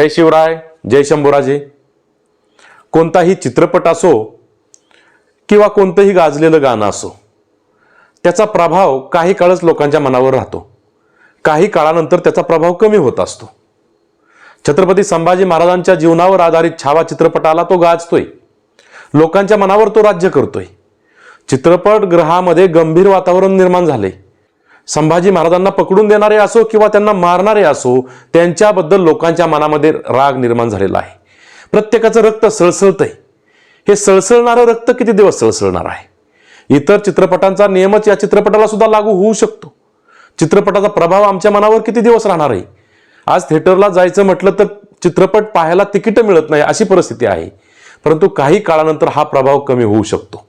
जय शिवराय जय शंभूराजे. कोणताही चित्रपट असो किंवा कोणतंही गाजलेलं गाणं असो त्याचा प्रभाव काही काळच लोकांच्या मनावर राहतो. काही काळानंतर त्याचा प्रभाव कमी होत असतो. छत्रपती संभाजी महाराजांच्या जीवनावर आधारित छावा चित्रपटाला तो गाजतोय. लोकांच्या मनावर तो राज्य करतोय. चित्रपट ग्रहामध्ये गंभीर वातावरण निर्माण झाले संभाजी महाराजांना पकडून देणारे असो किंवा त्यांना मारणारे असो त्यांच्याबद्दल लोकांच्या मनामध्ये राग निर्माण झालेला आहे. प्रत्येकाचं रक्त सळसळतंय. हे सळसळणारं रक्त किती दिवस सळसळणार आहे? इतर चित्रपटांचा नियमच या चित्रपटाला सुद्धा लागू होऊ शकतो. चित्रपटाचा प्रभाव आमच्या मनावर किती दिवस राहणार आहे? आज थिएटरला जायचं म्हटलं तर चित्रपट पाहायला तिकीट मिळत नाही अशी परिस्थिती आहे. परंतु काही काळानंतर हा प्रभाव कमी होऊ शकतो.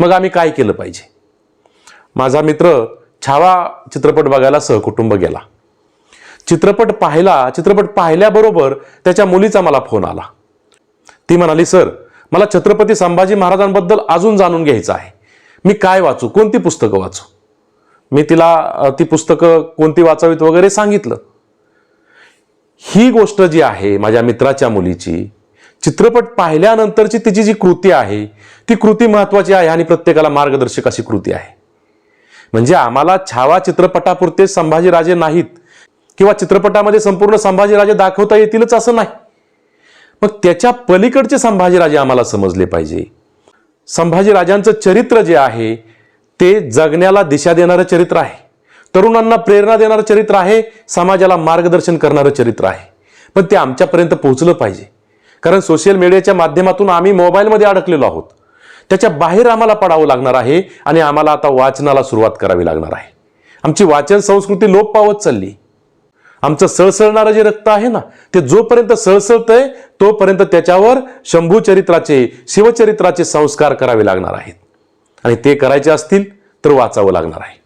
मग आम्ही काय केलं पाहिजे? माझा मित्र छावा चित्रपट बघायला सहकुटुंब गेला. चित्रपट पाहिला चित्रपट पाहिल्याबरोबर त्याच्या मुलीचा मला फोन आला. ती म्हणाली सर मला छत्रपती संभाजी महाराजांबद्दल अजून जाणून घ्यायचं आहे. मी काय वाचू? कोणती पुस्तकं वाचू? मी तिला ती पुस्तकं कोणती वाचावीत वगैरे सांगितलं. ही गोष्ट जी आहे माझ्या मित्राच्या मुलीची चित्रपट पाहिल्यानंतरची तिची जी कृती आहे ती कृती महत्वाची आहे आणि प्रत्येकाला मार्गदर्शक अशी कृती आहे. म्हणजे आम्हाला छावा चित्रपटापुरते संभाजीराजे नाहीत. किंवा चित्रपटामध्ये संपूर्ण संभाजीराजे दाखवता येतीलच असं नाही. मग त्याच्या पलीकडचे संभाजीराजे आम्हाला समजले पाहिजे. संभाजीराजांचं चरित्र जे आहे ते जगण्याला दिशा देणारं चरित्र आहे. तरुणांना प्रेरणा देणारं चरित्र आहे समाजाला मार्गदर्शन करणारं चरित्र आहे. पण ते आमच्यापर्यंत पोहोचलं पाहिजे. कारण सोशल मीडियाच्या माध्यमातून आम्ही मोबाईलमध्ये अडकलेलो आहोत. त्याच्या बाहेर आम्हाला पडावं लागणार आहे आणि आम्हाला आता वाचनाला सुरुवात करावी लागणार आहे. आमची वाचन संस्कृती लोप पावत चालली. आमचं सळसळणारं जे रक्त आहे ना ते जोपर्यंत सळसळतंय तोपर्यंत त्याच्यावर शंभू चरित्राचे शिवचरित्राचे संस्कार करावे लागणार आहेत. आणि ते करायचे असतील तर वाचावं लागणार आहे.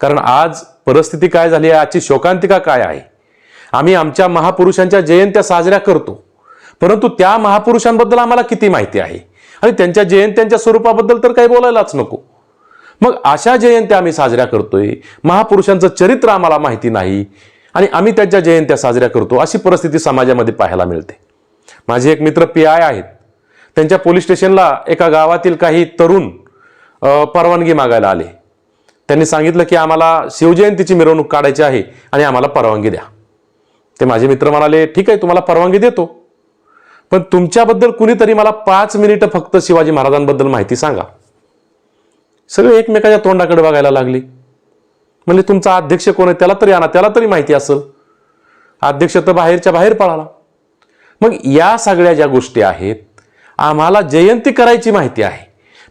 कारण आज परिस्थिती काय झाली आहे आजची शोकांतिका काय आहे? आम्ही आमच्या महापुरुषांच्या जयंत्या साजऱ्या करतो. परंतु त्या महापुरुषांबद्दल आम्हाला किती माहिती आहे? आणि त्यांच्या जयंत्यांच्या स्वरूपाबद्दल तर काही बोलायलाच नको. मग अशा जयंत्या आम्ही साजऱ्या करतोय. महापुरुषांचं चरित्र आम्हाला माहिती नाही. आणि आम्ही त्यांच्या जयंत्या साजऱ्या करतो. अशी परिस्थिती समाजामध्ये पाहायला मिळते. माझे एक मित्र पी आय आहेत. त्यांच्या पोलीस स्टेशनला एका गावातील काही तरुण परवानगी मागायला आले. त्यांनी सांगितलं की आम्हाला शिवजयंतीची मिरवणूक काढायची आहे आणि आम्हाला परवानगी द्या. ते माझे मित्र म्हणाले ठीक आहे तुम्हाला परवानगी देतो. पण तुमच्याबद्दल कुणीतरी मला पाच मिनिटं फक्त शिवाजी महाराजांबद्दल माहिती सांगा. सगळे एकमेकाच्या तोंडाकडे बघायला लागली. म्हणजे तुमचा अध्यक्ष कोण आहे त्याला तरी आणा त्याला तरी माहिती असेल. अध्यक्ष तर बाहेरच्या बाहेर पळाला. मग या सगळ्या ज्या गोष्टी आहेत आम्हाला जयंती करायची माहिती आहे.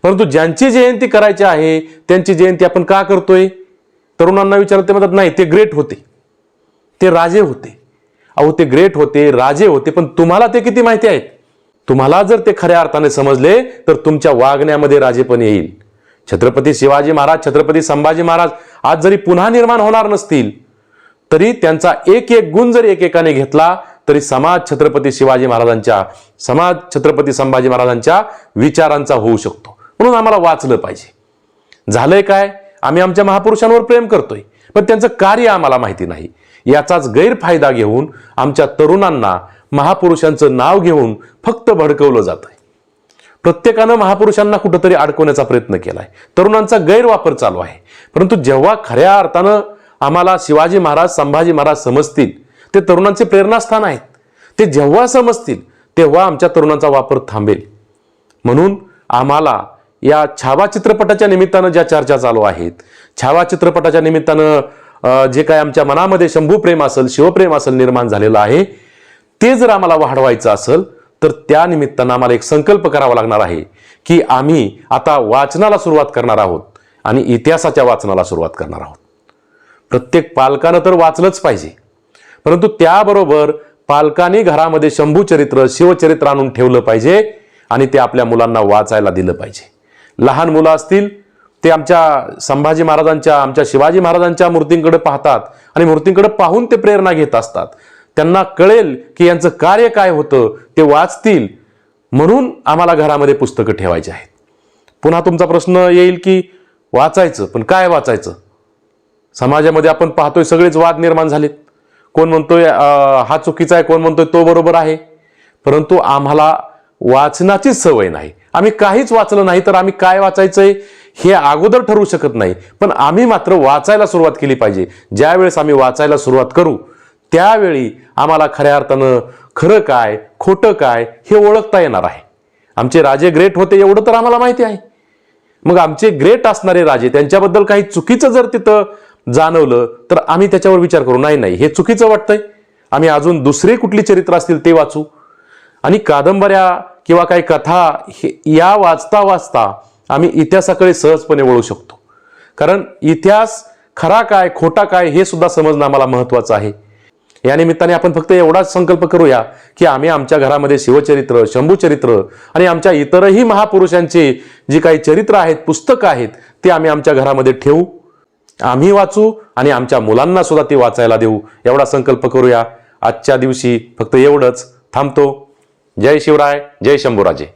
परंतु ज्यांची जयंती करायची आहे त्यांची जयंती आपण का करतोय? तरुणांना विचारत ते म्हणतात नाही ते ग्रेट होते. ते राजे होते. अहो ते ग्रेट होते राजे होते पण तुम्हाला ते किती माहिती आहेत? तुम्हाला जर ते खऱ्या अर्थाने समजले तर तुमच्या वागण्यामध्ये राजेपण येईल. छत्रपती शिवाजी महाराज छत्रपती संभाजी महाराज आज जरी पुन्हा निर्माण होणार नसतील तरी त्यांचा एक एक गुण जरी एकेकाने घेतला तरी समाज छत्रपती शिवाजी महाराजांच्या समाज छत्रपती संभाजी महाराजांच्या विचारांचा होऊ शकतो. म्हणून आम्हाला वाचलं पाहिजे. झालंय काय? आम्ही आमच्या महापुरुषांवर प्रेम करतोय पण त्यांचं कार्य आम्हाला माहिती नाही. याचाच गैरफायदा घेऊन आमच्या तरुणांना महापुरुषांचं नाव घेऊन फक्त भडकवलं जातंय. प्रत्येकानं महापुरुषांना कुठंतरी अडकवण्याचा प्रयत्न केलाय. तरुणांचा गैरवापर चालू आहे. परंतु जेव्हा खऱ्या अर्थानं आम्हाला शिवाजी महाराज संभाजी महाराज समजतील ते तरुणांचे प्रेरणास्थान आहेत. ते जेव्हा समजतील तेव्हा आमच्या तरुणांचा वापर थांबेल. म्हणून आम्हाला या छावा चित्रपटाच्या निमित्तानं ज्या चर्चा चालू आहेत छावा चित्रपटाच्या निमित्तानं जे काय आमच्या मनामध्ये शंभू प्रेम असेल शिवप्रेम असेल निर्माण झालेलं आहे ते जर आम्हाला वाढवायचं असेल तर त्या निमित्तानं आम्हाला एक संकल्प करावा लागणार आहे की आम्ही आता वाचनाला सुरुवात करणार आहोत आणि इतिहासाच्या वाचनाला सुरुवात करणार आहोत. प्रत्येक पालकानं तर वाचलंच पाहिजे. परंतु त्याबरोबर पालकांनी घरामध्ये शंभू चरित्र शिवचरित्र आणून ठेवलं पाहिजे आणि ते आपल्या मुलांना वाचायला दिलं पाहिजे. लहान मुलं असतील ते आमच्या संभाजी महाराजांच्या आमच्या शिवाजी महाराजांच्या मूर्तींकडे पाहतात आणि मूर्तींकडे पाहून ते प्रेरणा घेत असतात. त्यांना कळेल की यांचं कार्य काय होतं ते वाचतील. म्हणून आम्हाला घरामध्ये पुस्तकं ठेवायची आहेत. पुन्हा तुमचा प्रश्न येईल की वाचायचं पण काय वाचायचं? समाजामध्ये आपण पाहतोय सगळेच वाद निर्माण झालेत. कोण म्हणतोय हा चुकीचा आहे कोण म्हणतोय तो बरोबर आहे. परंतु आम्हाला वाचनाचीच सवय नाही. आम्ही काहीच वाचलं नाही तर आम्ही काय वाचायचंय? हे अगोदर ठरवू शकत नाही. पण आम्ही मात्र वाचायला सुरुवात केली पाहिजे. ज्यावेळेस आम्ही वाचायला सुरुवात करू त्यावेळी आम्हाला खऱ्या अर्थानं खरं काय खोटं काय हे ओळखता येणार आहे. आमचे राजे ग्रेट होते एवढं तर आम्हाला माहिती आहे. मग आमचे ग्रेट असणारे राजे त्यांच्याबद्दल काही चुकीचं जर तिथं जाणवलं तर आम्ही त्याच्यावर विचार करू. नाही नाही हे चुकीचं वाटतंय. आम्ही अजून दुसरे कुठली चरित्र असतील ते वाचू. आणि कादंबऱ्या किंवा काही कथा हे या वाचता वाचता आम्ही इतिहासाकडे सहजपणे वळू शकतो. कारण इतिहास खरा काय खोटा काय हे सुद्धा समजणं आम्हाला महत्वाचं आहे. या निमित्ताने आपण फक्त एवढाच संकल्प करूया की आम्ही आमच्या घरामध्ये शिवचरित्र शंभूचरित्र आणि आमच्या इतरही महापुरुषांचे जी काही चरित्र आहेत पुस्तकं आहेत ते आम्ही आमच्या घरामध्ये ठेवू. आम्ही वाचू आणि आमच्या मुलांना सुद्धा ती वाचायला देऊ. एवढा संकल्प करूया. आजच्या दिवशी फक्त एवढंच. थांबतो. जय शिवराय जय शंभूराजे.